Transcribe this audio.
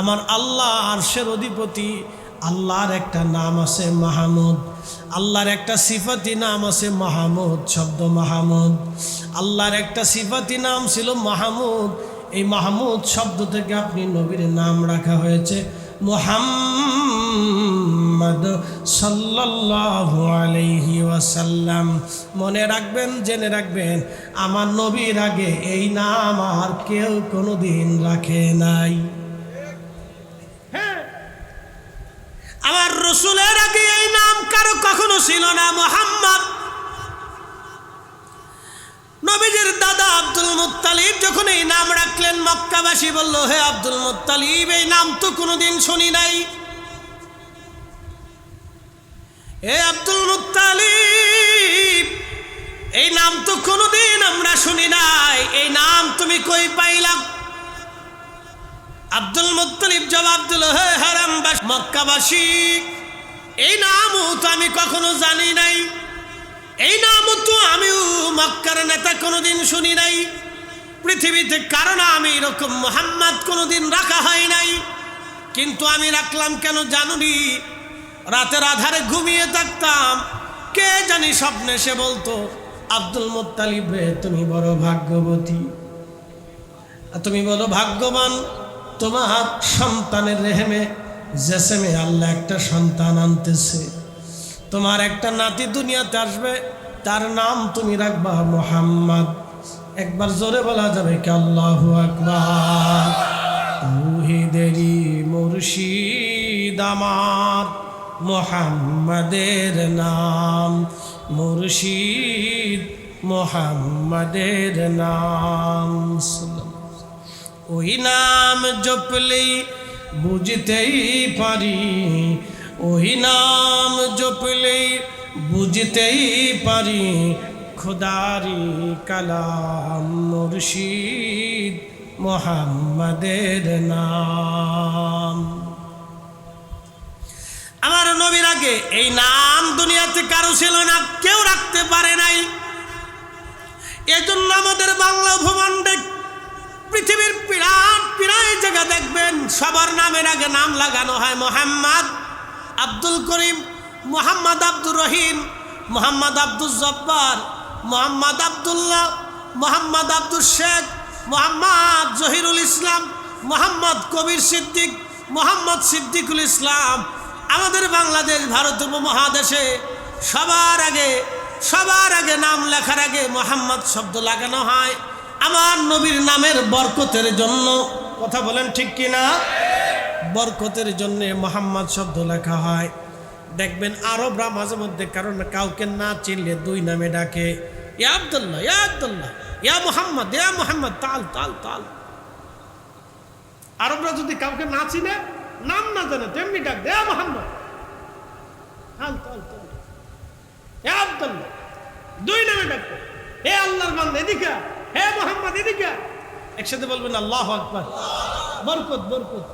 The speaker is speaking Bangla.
আমার আল্লাহ আরশের অধিপতি। আল্লাহর একটা নাম আছে মাহমুদ। আল্লাহর একটা সিফাতি নাম আছে মাহমুদ, শব্দ মাহমুদ। আল্লাহর একটা সিফাতি নাম ছিল মাহমুদ। এই মাহমুদ শব্দ থেকে আপনি নবীর নাম রাখা হয়েছে মোহাম্মদ সাল্লাল্লাহু আলাইহি ওয়াসাল্লাম। মনে রাখবেন, জেনে রাখবেন, আমার নবীর আগে এই নাম আর কেউ কোনোদিন রাখে নাই হ্যাঁ। আমার রসুলের আগে এই নাম কারও কখনো ছিল না, মোহাম্মদ। নবীজির দাদা আব্দুল মুত্তালিব যখন এই নাম রাখলেন, মক্কাবাসী বলল, হে আব্দুল মুত্তালিব, এই নাম তো কোনোদিন শুনি নাই। হে আব্দুল মুত্তালিব, এই নাম তো কোনোদিন আমরা শুনি নাই। এই নাম তুমি কই পাইলাম আব্দুল মুত্তলিব জবাব দিল, হে হারামবাস মক্কাবাসী, এই নামও তো আমি কখনো জানি নাই। এই নামও তো আমিও মক্কার নেতা কোনোদিন শুনি নাই। পৃথিবীতে কারণ আমি এরকম মোহাম্মদ কোনোদিন রাখা হয় নাই। কিন্তু আমি রাখলাম কেন জানুনি? রাতের আধারে ঘুমিয়ে থাকতাম। কে জানি স্বপ্নে সে বলতো, আব্দুল মুত্তালিব রে, তুমি বড় ভাগ্যবতী। তুমি বলো, ভাগ্যবান। তোমার সন্তানের রেহেমে জেসেমে আল্লাহ একটা সন্তান আনতেছে। তোমার একটা নাতি দুনিয়াতে আসবে, তার নাম তুমি রাখবা মোহাম্মদ। একবার জোরে বলা যাবে কি আল্লাহ আকবার। মুহিদেরি মুর্শিদ আমার, মোহাম্মদের নাম। মুর্শিদ, মোহাম্মদের নাম। ওই নাম জপলেই বুঝতেই পারি। ওই নাম জপলেই বুঝতেই পারি। খোদারি কালাম মুর্শিদ মোহাম্মদের নাম। আমার নবীর আগে এই নাম দুনিয়াতে কারও ছিল না, কেউ রাখতে পারে নাই। এজন্য আমাদের বাংলা ভূখণ্ডে পৃথিবীর বিরাট বিরাট জায়গা দেখবেন, সবার নামের আগে নাম লাগানো হয় মোহাম্মদ আব্দুল করিম, মোহাম্মদ আব্দুর রহিম, মোহাম্মদ আব্দুল জব্বার, মোহাম্মদ আবদুল্লাহ, মোহাম্মদ আব্দুল শেখ, মোহাম্মদ জহিরুল ইসলাম, মোহাম্মদ কবির সিদ্দিক, মোহাম্মদ সিদ্দিকুল ইসলাম। আমাদের বাংলাদেশ, ভারত উপমহাদেশে সবার আগে সবার আগে নাম লেখার আগে মোহাম্মদ শব্দ লাগানো হয়। আমার নবীর নামের বরকতের জন্য। কথা বলেন ঠিক কি না বরকতের জন্য মোহাম্মদ শব্দ লেখা হয়। দেখবেন আরবরা মাঝে মধ্যে কারণ কাউকে না চিনলে দুই নামে ডাকে। ইয়া আবদুল্লাহ ইয়া আবদুল্লাহ ইয়া মোহাম্মদ ইয়া মোহাম্মদ তাল তাল তাল। আরবরা যদি কাউকে না চিনে নাম না জানে তেমনি ডাক দে মোহাম্মদ। তাল তাল তাল। হে আবদুল্লাহ দুই নামে ডাকবে। হে আল্লাহর বান্দা এদিকে হে মোহাম্মদ এদিকে একসাথে বলবেন আল্লাহ আকবর। বরকত বরকত।